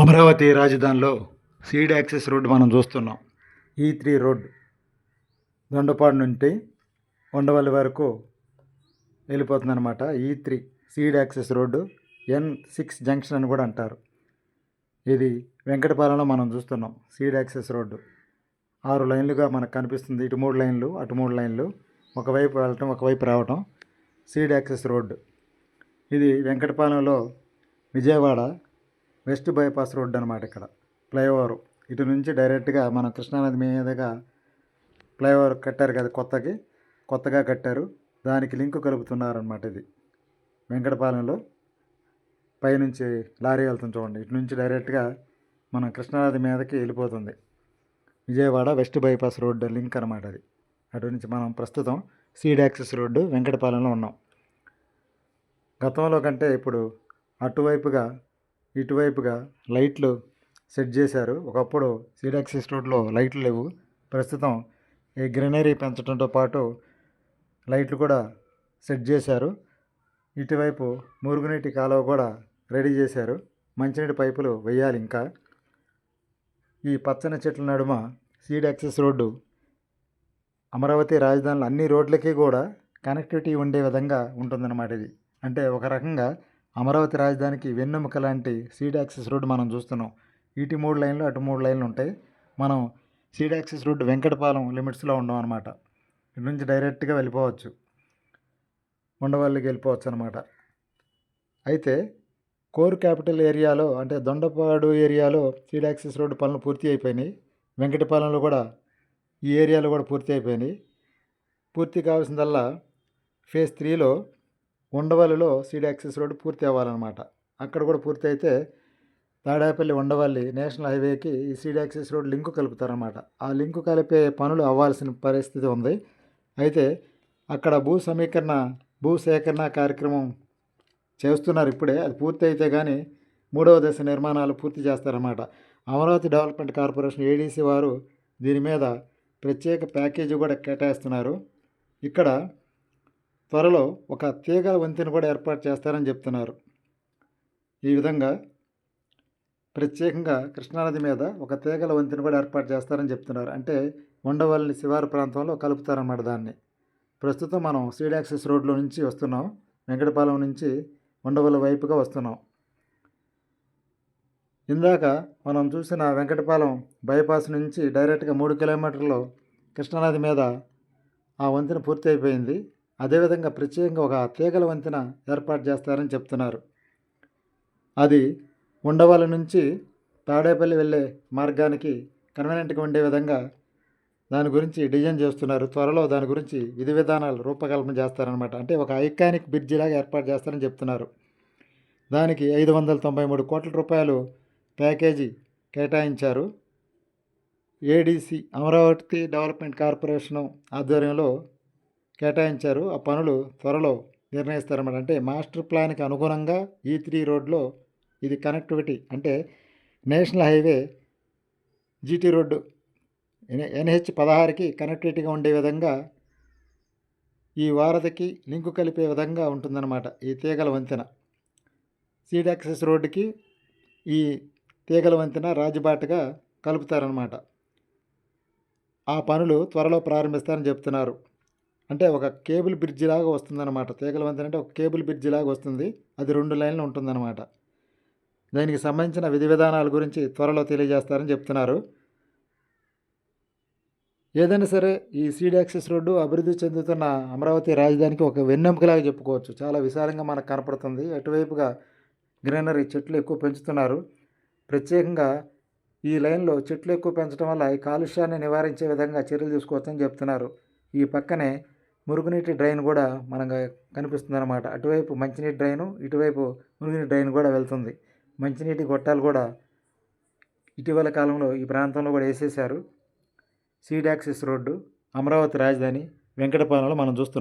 అమరావతి రాజధానిలో seed access road మనం చూస్తున్నాం. ఈ త్రీ రోడ్ దొండపాడు నుండి ఉండవల్లి వరకు వెళ్ళిపోతుందన్నమాట. E three seed access road N six junction అని కూడా అంటారు. ఇది వెంకటపాలెంలో మనం చూస్తున్నాం సీడ్ యాక్సెస్ రోడ్డు. ఆరు లైన్లుగా మనకు కనిపిస్తుంది. ఇటు మూడు లైన్లు అటు మూడు లైన్లు ఒకవైపు వెళ్ళటం ఒకవైపు రావటం సీడ్ యాక్సెస్ రోడ్డు. ఇది వెంకటపాలెంలో విజయవాడ వెస్ట్ బైపాస్ రోడ్ అనమాట ఇక్కడ. ఫ్లైఓవర్. ఇటు నుంచి డైరెక్ట్గా మనం కృష్ణానది మీదుగా ఫ్లైఓవర్ కట్టారు కదా కొత్తకి. కొత్తగా కట్టారు. దానికి లింక్ కలుపుతున్నారు అనమాట ఇది. వెంకటపాలెంలో. పైనుంచి లారీ వెళ్తుంది చూడండి. ఇటు నుంచి డైరెక్ట్గా మనం కృష్ణానది మీదకి వెళ్ళిపోతుంది. Vijayawada west bypass road link అనమాట అది. అటు నుంచి మనం ప్రస్తుతం సీడ్ యాక్సెస్ రోడ్డు వెంకటపాలెంలో ఉన్నాం. గతంలో కంటే ఇప్పుడు అటువైపుగా ఇటువైపుగా లైట్లు సెట్ చేశారు. ఒకప్పుడు సీడ్ రోడ్లో లైట్లు లేవు. ప్రస్తుతం ఈ గ్రీనరీ పెంచడంతో పాటు లైట్లు కూడా సెట్ చేశారు. ఇటువైపు మురుగునీటి కాలువ కూడా రెడీ చేశారు. మంచినీటి పైపులు వేయాలి ఇంకా. ఈ పచ్చని చెట్ల నడుమ సీడ్ యాక్సెస్ రోడ్డు అమరావతి రాజధానిలో అన్ని రోడ్లకి కూడా కనెక్టివిటీ ఉండే విధంగా ఉంటుందన్నమాట ఇది. అంటే ఒక రకంగా అమరావతి రాజధానికి వెన్నెముక లాంటి సీడ్ యాక్సెస్ రోడ్డు మనం చూస్తున్నాం. ఇటు మూడు లైన్లు అటు మూడు లైన్లు ఉంటాయి. మనం సీడ్ యాక్సెస్ రోడ్డు వెంకటపాలెం లిమిట్స్లో ఉండం అనమాట ఇటు నుంచి డైరెక్ట్గా వెళ్ళిపోవచ్చు. ఉండవల్లికి వెళ్ళిపోవచ్చు అనమాట అయితే కోర్ క్యాపిటల్ ఏరియాలో అంటే దొండపాడు ఏరియాలో సీడ్ యాక్సెస్ రోడ్డు పనులు పూర్తి అయిపోయినాయి. వెంకటపాలెంలో కూడా ఈ ఏరియాలో కూడా పూర్తి అయిపోయినాయి. పూర్తి కావాల్సిందల్లా ఫేజ్ త్రీలో ఉండవల్లిలో సీడీ యాక్సెస్ రోడ్డు పూర్తి అవ్వాలన్నమాట. అక్కడ కూడా పూర్తి అయితే తాడేపల్లి ఉండవల్లి నేషనల్ హైవేకి ఈ సీడీ యాక్సెస్ రోడ్ లింకు కలుపుతారన్నమాట. ఆ లింకు కలిపే పనులు అవ్వాల్సిన పరిస్థితి ఉంది. అయితే అక్కడ భూ సమీకరణ భూ సేకరణ కార్యక్రమం చేస్తున్నారు ఇప్పుడే. అది పూర్తి అయితే కానీ మూడవ దశ నిర్మాణాలు పూర్తి చేస్తారన్నమాట. అమరావతి డెవలప్మెంట్ కార్పొరేషన్ ఏడీసీ వారు దీని మీద ప్రత్యేక ప్యాకేజీ కూడా కేటాయిస్తున్నారు. ఇక్కడ త్వరలో ఒక తీగల వంతెన కూడా ఏర్పాటు చేస్తారని చెప్తున్నారు. ఈ విధంగా ప్రత్యేకంగా కృష్ణానది మీద ఒక తీగల వంతెన కూడా ఏర్పాటు చేస్తారని చెప్తున్నారు. అంటే ఉండవల్లి శివారు ప్రాంతంలో కలుపుతారన్నమాట దాన్ని. ప్రస్తుతం మనం సీడ్ రోడ్లో నుంచి వస్తున్నాం. వెంకటపాలెం నుంచి ఉండవల్లి వైపుగా వస్తున్నాం. ఇందాక మనం చూసిన వెంకటపాలెం బైపాస్ నుంచి డైరెక్ట్గా మూడు కిలోమీటర్లు కృష్ణానది మీద ఆ వంతెన పూర్తి అయిపోయింది అదేవిధంగా ప్రత్యేకంగా ఒక తీగల వంతెన ఏర్పాటు చేస్తారని చెప్తున్నారు. అది ఉండవల్లి నుంచి తాడేపల్లి వెళ్ళే మార్గానికి కన్వీనెంట్గా ఉండే విధంగా దాని గురించి డిజైన్ చేస్తున్నారు. త్వరలో దాని గురించి విధి విధానాలు రూపకల్పన చేస్తారనమాట అంటే ఒక ఐకానిక్ బ్రిడ్జి లాగా ఏర్పాటు చేస్తారని చెప్తున్నారు. దానికి ఐదు వందల తొంభై మూడు కోట్ల రూపాయలు ప్యాకేజీ కేటాయించారు. ఏడీసీ అమరావతి డెవలప్మెంట్ కార్పొరేషను ఆధ్వర్యంలో కేటాయించారు. ఆ పనులు త్వరలో నిర్ణయిస్తారన్నమాట. అంటే మాస్టర్ ప్లాన్కి అనుగుణంగా ఈ త్రీ రోడ్లో ఇది కనెక్టివిటీ అంటే national highway GT road N NH పదహారుకి కనెక్టివిటీగా ఉండే విధంగా ఈ వారధికి లింకు కలిపే విధంగా ఉంటుందన్నమాట ఈ తీగల వంతెన. సీడ్ యాక్సెస్ రోడ్డుకి ఈ తీగల వంతెన రాజుబాటుగా కలుపుతారనమాట ఆ పనులు త్వరలో ప్రారంభిస్తారని చెప్తున్నారు. అంటే ఒక కేబుల్ బ్రిడ్జ్ లాగా వస్తుందన్నమాట. తీగల వంతెన అంటే ఒక కేబుల్ బ్రిడ్జ్ లాగా వస్తుంది. అది రెండు లైన్లు ఉంటుందన్నమాట. దానికి సంబంధించిన విధి విధానాల గురించి త్వరలో తెలియజేస్తారని చెప్తున్నారు. ఏదైనా సరే ఈ సీడ్ యాక్సెస్ రోడ్డు అభివృద్ధి చెందుతున్న అమరావతి రాజధానికి ఒక వెన్నెముకలాగా చెప్పుకోవచ్చు. చాలా విశాలంగా మనకు కనపడుతుంది. అటువైపుగా గ్రీనరీ చెట్లు ఎక్కువ పెంచుతున్నారు. ప్రత్యేకంగా ఈ లైన్లో చెట్లు ఎక్కువ పెంచడం వల్ల ఈ కాలుష్యాన్ని నివారించే విధంగా చర్యలు తీసుకోవచ్చని చెప్తున్నారు. ఈ పక్కనే మురుగునీటి డ్రైన్ కూడా మనకు కనిపిస్తుంది అనమాట అటువైపు మంచినీటి డ్రైను ఇటువైపు మురుగునీటి డ్రైన్ కూడా వెళ్తుంది. మంచినీటి గొట్టాలు కూడా ఇటీవల కాలంలో ఈ ప్రాంతంలో కూడా వేసేశారు. సీడ్ రోడ్డు అమరావతి రాజధాని వెంకటపాలెంలో మనం చూస్తున్నాం